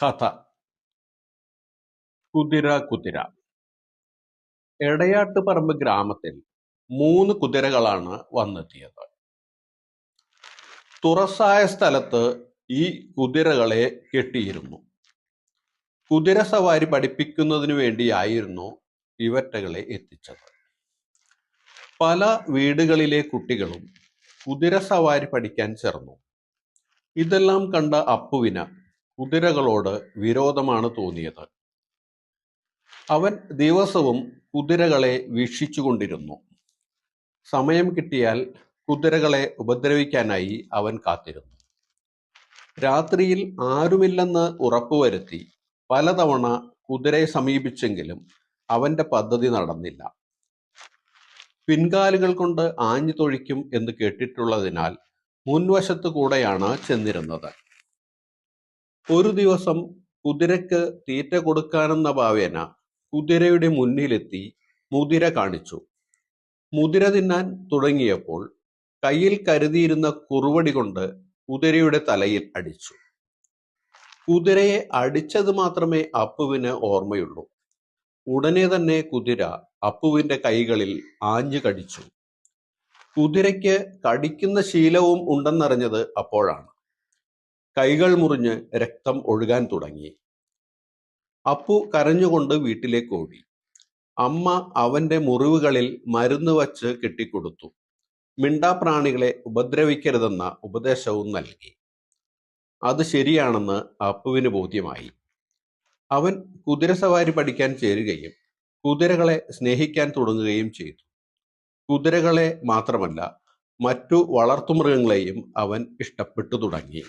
കഥ. കുതിര കുതിര. എടയാട്ടുപറമ്പ് ഗ്രാമത്തിൽ മൂന്ന് കുതിരകളാണ് വന്നെത്തിയത്. തുറസായ സ്ഥലത്ത് ഈ കുതിരകളെ കെട്ടിയിരുന്നു. കുതിര സവാരി പഠിപ്പിക്കുന്നതിനു വേണ്ടിയായിരുന്നു ഇവറ്റകളെ എത്തിച്ചത്. പല വീടുകളിലെ കുട്ടികളും കുതിര സവാരി പഠിക്കാൻ ചേർന്നു. ഇതെല്ലാം കണ്ട അപ്പുവിന് കുതിരകളോട് വിരോധമാണ് തോന്നിയത്. അവൻ ദിവസവും കുതിരകളെ വീക്ഷിച്ചുകൊണ്ടിരുന്നു. സമയം കിട്ടിയാൽ കുതിരകളെ ഉപദ്രവിക്കാനായി അവൻ കാത്തിരുന്നു. രാത്രിയിൽ ആരുമില്ലെന്ന് ഉറപ്പുവരുത്തി പലതവണ കുതിരയെ സമീപിച്ചെങ്കിലും അവന്റെ പദ്ധതി നടന്നില്ല. പിൻകാലുകൾ കൊണ്ട് ആഞ്ഞു തൊഴിക്കും എന്ന് കേട്ടിട്ടുള്ളതിനാൽ മുൻവശത്തു കൂടെയാണ് ചെന്നിരുന്നത്. ഒരു ദിവസം കുതിരക്ക് തീറ്റ കൊടുക്കാനെന്ന ഭാവേന കുതിരയുടെ മുന്നിലെത്തി മുതിര കാണിച്ചു. മുതിര തിന്നാൻ തുടങ്ങിയപ്പോൾ കയ്യിൽ കരുതിയിരുന്ന കുറുവടി കൊണ്ട് കുതിരയുടെ തലയിൽ അടിച്ചു. കുതിരയെ അടിച്ചത് മാത്രമേ അപ്പുവിന് ഓർമ്മയുള്ളൂ. ഉടനെ തന്നെ കുതിര അപ്പുവിന്റെ കൈകളിൽ ആഞ്ഞു കടിച്ചു. കുതിരയ്ക്ക് കടിക്കുന്ന ശീലവും ഉണ്ടെന്നറിഞ്ഞത് അപ്പോഴാണ്. കൈകൾ മുറിഞ്ഞ് രക്തം ഒഴുകാൻ തുടങ്ങി. അപ്പു കരഞ്ഞുകൊണ്ട് വീട്ടിലേക്ക് ഓടി. അമ്മ അവന്റെ മുറിവുകളിൽ മരുന്ന് വച്ച് കെട്ടിക്കൊടുത്തു. മിണ്ടാപ്രാണികളെ ഉപദ്രവിക്കരുതെന്ന ഉപദേശവും നൽകി. അത് ശരിയാണെന്ന് അപ്പുവിന് ബോധ്യമായി. അവൻ കുതിരസവാരി പഠിക്കാൻ ചേരുകയും കുതിരകളെ സ്നേഹിക്കാൻ തുടങ്ങുകയും ചെയ്തു. കുതിരകളെ മാത്രമല്ല മറ്റു വളർത്തുമൃഗങ്ങളെയും അവൻ ഇഷ്ടപ്പെട്ടു തുടങ്ങി.